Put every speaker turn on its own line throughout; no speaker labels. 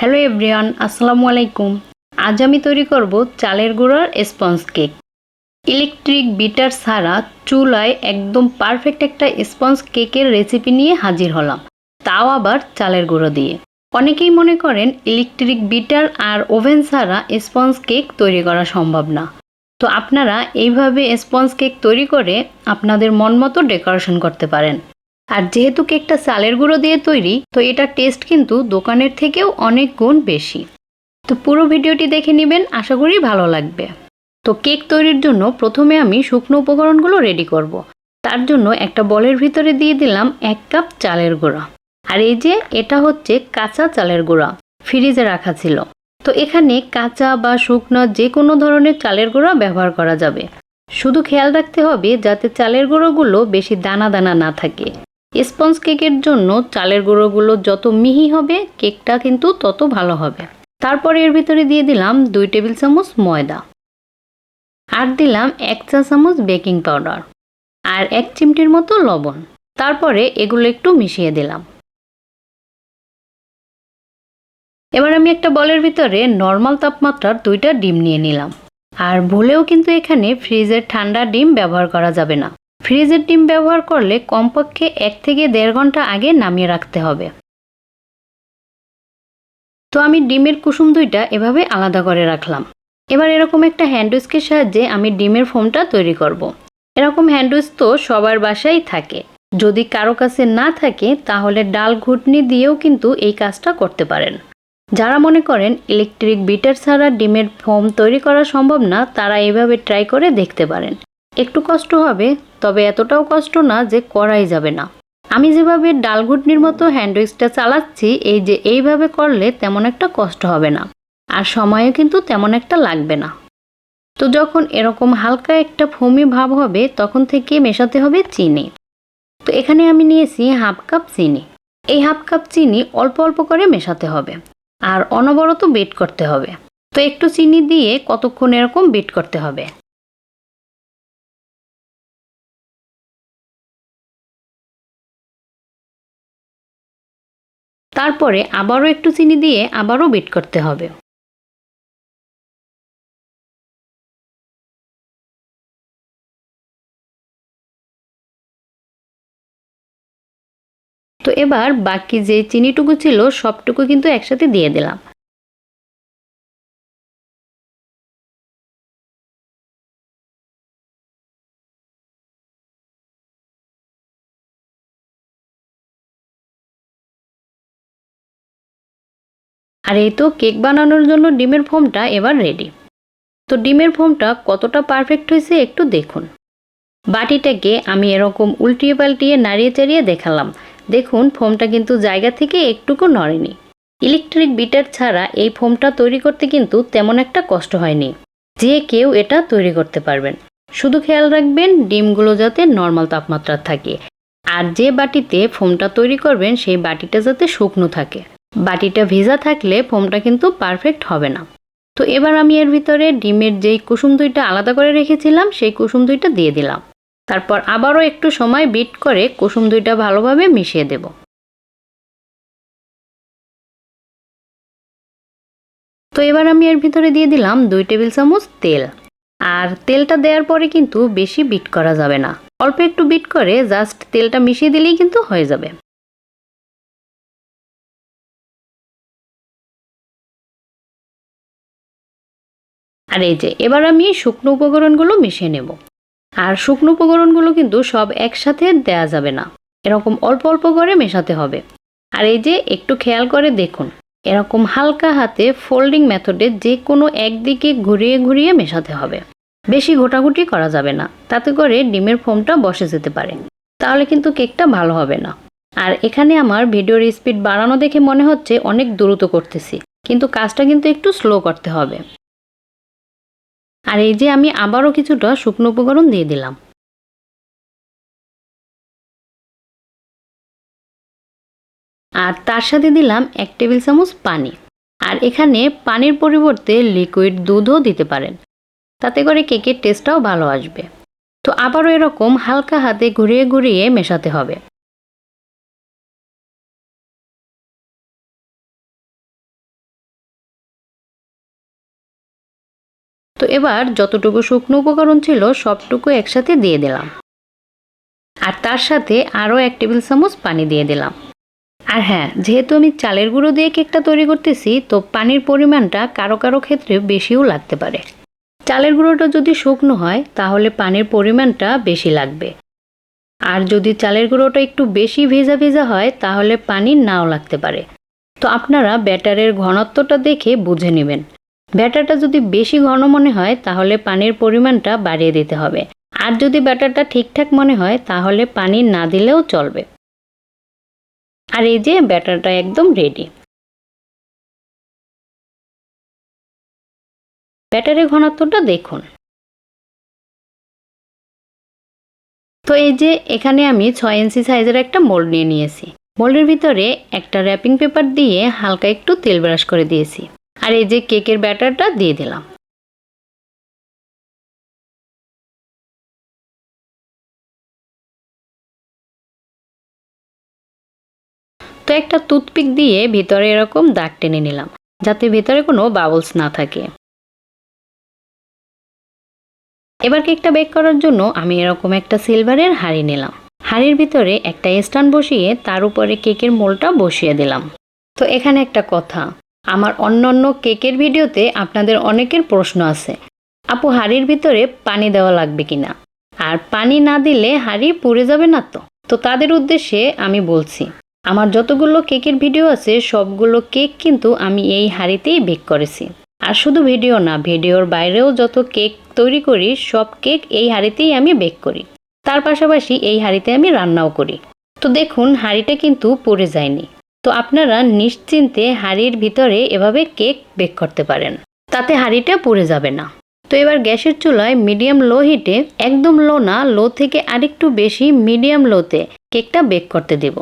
Hello everyone, আসসালামু আলাইকুম। আজ আমি তৈরি করব চালের গুঁড়ার স্পঞ্জ কেক। ইলেকট্রিক বিটার ছাড়া চুলায় একদম পারফেক্ট একটা স্পঞ্জ কেকের রেসিপি নিয়ে হাজির হলাম। তাও আবার চালের গুঁড়ো দিয়ে। অনেকেই মনে করেন ইলেকট্রিক বিটার আর ওভেন ছাড়া স্পঞ্জ কেক তৈরি করা সম্ভব না। তো আপনারা এইভাবে স্পঞ্জ কেক তৈরি করে আপনাদের মন মতো ডেকোরেশন করতে পারেন। আর যেহেতু কেকটা চালের গুঁড়ো দিয়ে তৈরি, তো এটার টেস্ট কিন্তু দোকানের থেকেও অনেক গুণ বেশি। তো পুরো ভিডিওটি দেখে নেবেন, আশা করি ভালো লাগবে। তো কেক তৈরির জন্য প্রথমে আমি শুকনো উপকরণগুলো রেডি করব। তার জন্য একটা বলের ভিতরে দিয়ে দিলাম এক কাপ চালের গুঁড়া। আর এই যে, এটা হচ্ছে কাঁচা চালের গুঁড়া, ফ্রিজে রাখা ছিল। তো এখানে কাঁচা বা শুকনো যে কোনো ধরনের চালের গুঁড়া ব্যবহার করা যাবে। শুধু খেয়াল রাখতে হবে যাতে চালের গুঁড়োগুলো বেশি দানা দানা না থাকে। স্পঞ্জ কেকের জন্য চালের গুঁড়োগুলো যত মিহি হবে, কেকটা কিন্তু তত ভালো হবে। তারপরে এর ভিতরে দিয়ে দিলাম দুই টেবিল চামচ ময়দা। আর দিলাম এক চা চামচ বেকিং পাউডার আর এক চিমটির মতো লবণ। তারপরে এগুলো একটু মিশিয়ে দিলাম। এবার আমি একটা বলের ভিতরে নর্মাল তাপমাত্রার দুইটা ডিম নিয়ে নিলাম। আর ভুলেও কিন্তু এখানে ফ্রিজের ঠান্ডা ডিম ব্যবহার করা যাবে না। ফ্রিজের ডিম ব্যবহার করলে কমপক্ষে এক থেকে দেড় ঘণ্টা আগে নামিয়ে রাখতে হবে। তো আমি ডিমের কুসুম দুইটা এভাবে আলাদা করে রাখলাম। এবার এরকম একটা হ্যান্ডউইচকের সাহায্যে আমি ডিমের ফোমটা তৈরি করব। এরকম হ্যান্ডউইচ তো সবার বাসায় থাকে। যদি কারও কাছে না থাকে, তাহলে ডাল ঘুটনি দিয়েও কিন্তু এই কাজটা করতে পারেন। যারা মনে করেন ইলেকট্রিক বিটার ছাড়া ডিমের ফোম তৈরি করা সম্ভব না, তারা এভাবে ট্রাই করে দেখতে পারেন। একটু কষ্ট হবে, তবে এতটাও কষ্ট না যে করাই যাবে না। আমি যেভাবে ডাল ঘুটনির মতো হ্যান্ডউইচটা চালাচ্ছি, এই যে এইভাবে করলে তেমন একটা কষ্ট হবে না, আর সময়ও কিন্তু তেমন একটা লাগবে না। তো যখন এরকম হালকা একটা ফমি ভাব হবে, তখন থেকে মেশাতে হবে চিনি। তো এখানে আমি নিয়েছি হাফ কাপ চিনি। এই হাফ কাপ চিনি অল্প অল্প করে মেশাতে হবে, আর অনবরত বেট করতে হবে। তো একটু চিনি দিয়ে কতক্ষণ এরকম বেট করতে হবে? তারপরে আবারও একটু চিনি দিয়ে আবারও বিট করতে হবে। তো এবার বাকি যে চিনিটুকু ছিল সবটুকু কিন্তু একসাথে দিয়ে দিলাম। আর এই তো কেক বানানোর জন্য ডিমের ফোমটা এবার রেডি তো ডিমের ফোমটা কতটা পারফেক্ট হয়েছে একটু দেখুন। বাটিটাকে আমি এরকম উল্টিয়ে পাল্টিয়ে নাড়িয়ে চাড়িয়ে দেখালাম। দেখুন, ফোমটা কিন্তু জায়গা থেকে একটুকু নড়েনি। ইলেকট্রিক বিটার ছাড়া এই ফোমটা তৈরি করতে কিন্তু তেমন একটা কষ্ট হয়নি। যে কেউ এটা তৈরি করতে পারবেন। শুধু খেয়াল রাখবেন, ডিমগুলো যাতে নর্মাল তাপমাত্রার থাকে। আর যে বাটিতে ফোমটা তৈরি করবেন, সেই বাটিটা যাতে শুকনো থাকে। বাটিটা ভেজা থাকলে ফোমটা কিন্তু পারফেক্ট হবে না। তো এবার আমি এর ভিতরে ডিমের যেই কুসুম দুইটা আলাদা করে রেখেছিলাম, সেই কুসুম দুইটা দিয়ে দিলাম। তারপর আবারও একটু সময় বিট করে কুসুম দুইটা ভালোভাবে মিশিয়ে দেব। তো এবার আমি এর ভিতরে দিয়ে দিলাম দুই টেবিল চামচ তেল। আর তেলটা দেওয়ার পরে কিন্তু বেশি বিট করা যাবে না। অল্প একটু বিট করে জাস্ট তেলটা মিশিয়ে দিলেই কিন্তু হয়ে যাবে। আর এই যে, এবার আমি শুকনো উপকরণগুলো মিশিয়ে নেব। আর শুকনো উপকরণগুলো কিন্তু সব একসাথে দেয়া যাবে না। এরকম অল্প অল্প করে মেশাতে হবে। আর এই যে, একটু খেয়াল করে দেখুন, এরকম হালকা হাতে ফোল্ডিং মেথডে যে কোনো একদিকে ঘুরিয়ে ঘুরিয়ে মেশাতে হবে। বেশি ঘোটাঘুটি করা যাবে না, তাতে করে ডিমের ফোমটা বসে যেতে পারে। তাহলে কিন্তু কেকটা ভালো হবে না। আর এখানে আমার ভিডিওর স্পিড বাড়ানো দেখে মনে হচ্ছে অনেক দ্রুত করতেছি, কিন্তু কাজটা কিন্তু একটু স্লো করতে হবে। আর এই যে আমি আবারও কিছুটা শুকনো উপকরণ দিয়ে দিলাম। আর তার সাথে দিলাম এক টেবিল চামচ পানি। আর এখানে পানির পরিবর্তে লিকুইড দুধও দিতে পারেন। তাতে করে কেকের টেস্টটাও ভালো আসবে। তো আবারও এরকম হালকা হাতে ঘুরিয়ে ঘুরিয়ে মেশাতে হবে। তো এবার যতটুকু শুকনো উপকরণ ছিল, সবটুকু একসাথে দিয়ে দিলাম। আর তার সাথে আরও এক টেবিল চামচ পানি দিয়ে দিলাম। আর হ্যাঁ যেহেতু আমি চালের গুঁড়ো দিয়ে কেকটা তৈরি করতেছি, তো পানির পরিমাণটা কারও কারও ক্ষেত্রে বেশিও লাগতে পারে। চালের গুঁড়োটা যদি শুকনো হয়, তাহলে পানির পরিমাণটা বেশি লাগবে। আর যদি চালের গুঁড়োটা একটু বেশি ভেজা ভেজা হয়, তাহলে পানি নাও লাগতে পারে। তো আপনারা ব্যাটারের ঘনত্বটা দেখে বুঝে নেবেন। ব্যাটারটা যদি বেশি ঘন মনে হয়, তাহলে পানির পরিমাণটা বাড়িয়ে দিতে হবে। আর যদি ব্যাটারটা ঠিকঠাক মনে হয়, তাহলে পানি না দিলেও চলবে। আর এই যে ব্যাটারটা একদম রেডি ব্যাটারের ঘনত্বটা দেখুন। তো এই যে এখানে আমি ছয় ইঞ্চি সাইজের একটা মোল্ড নিয়ে নিয়েছি। মোল্ডের ভিতরে একটা র্যাপিং পেপার দিয়ে হালকা একটু তেল ব্রাশ করে দিয়েছি। আর এই যে কেকের ব্যাটারটা দিয়ে দিলাম। তো একটা টুথপিক দিয়ে ভিতরে এরকম দাগ টেনে নিলাম, যাতে ভিতরে কোনো বাবলস না থাকে। এবার কেকটা বেক করার জন্য আমি এরকম একটা সিলভারের হাঁড়ি নিলাম। হাঁড়ির ভিতরে একটা স্ট্যান্ড বসিয়ে তার উপরে কেকের মোলটা বসিয়ে দিলাম। তো এখানে একটা কথা আমার অন্য অন্য কেকের ভিডিওতে আপনাদের অনেকের প্রশ্ন আছে। আপু, হাঁড়ির ভিতরে পানি দেওয়া লাগবে কি না আর পানি না দিলে হাঁড়ি পুড়ে যাবে না তো? তো তাদের উদ্দেশ্যে আমি বলছি, আমার যতগুলো কেকের ভিডিও আছে, সবগুলো কেক কিন্তু আমি এই হাঁড়িতেই বেক করেছি। আর শুধু ভিডিও না, ভিডিওর বাইরেও যত কেক তৈরি করি, সব কেক এই হাঁড়িতেই আমি বেক করি। তার পাশাপাশি এই হাঁড়িতে আমি রান্নাও করি। তো দেখুন, হাঁড়িটা কিন্তু পড়ে যায়নি। তো আপনারা নিশ্চিন্তে হাঁড়ির ভিতরে এভাবে কেক বেক করতে পারেন। তাতে হাঁড়িটা পুড়ে যাবে না। তো এবার গ্যাসের চুলায় মিডিয়াম লো হিটে, একদম লো না, লো থেকে আরেকটু বেশি মিডিয়াম লোতে কেকটা বেক করতে দেব।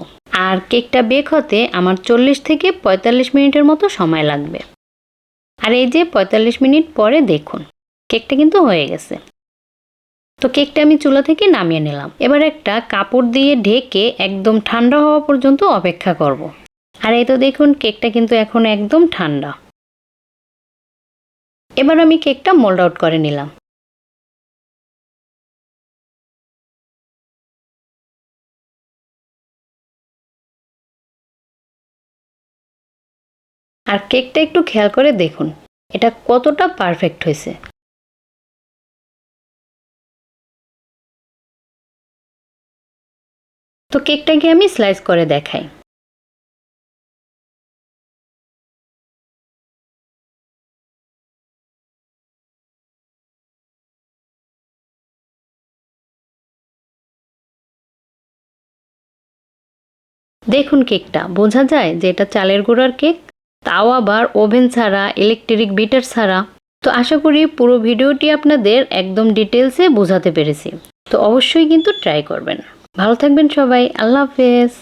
আর কেকটা বেক হতে আমার চল্লিশ থেকে পঁয়তাল্লিশ মিনিটের মতো সময় লাগবে। আর এই যে পঁয়তাল্লিশ মিনিট পরে দেখুন, কেকটা কিন্তু হয়ে গেছে। তো কেকটা আমি চুলা থেকে নামিয়ে নিলাম। এবার একটা কাপড় দিয়ে ঢেকে একদম ঠান্ডা হওয়া পর্যন্ত অপেক্ষা করব। আর এই তো দেখুন, কেকটা কিন্তু এখন একদম ঠান্ডা। এবার আমি কেকটা মোল্ড আউট করে নিলাম। আর কেকটা একটু খেয়াল করে দেখুন, এটা কতটা পারফেক্ট হয়েছে। তো কেকটাকে আমি স্লাইস করে দেখাই। দেখুন কেকটা। বোঝা যায় যে এটা চালের গুঁড়ার কেক, তাও আবার ওভেন ছাড়া ইলেকট্রিক বিটার ছাড়া। তো আশা করি পুরো ভিডিওটি আপনাদের একদম ডিটেলসে বোঝাতে পেরেছি। তো অবশ্যই কিন্তু ট্রাই করবেন। ভালো থাকবেন সবাই। আল্লাহ হাফেজ।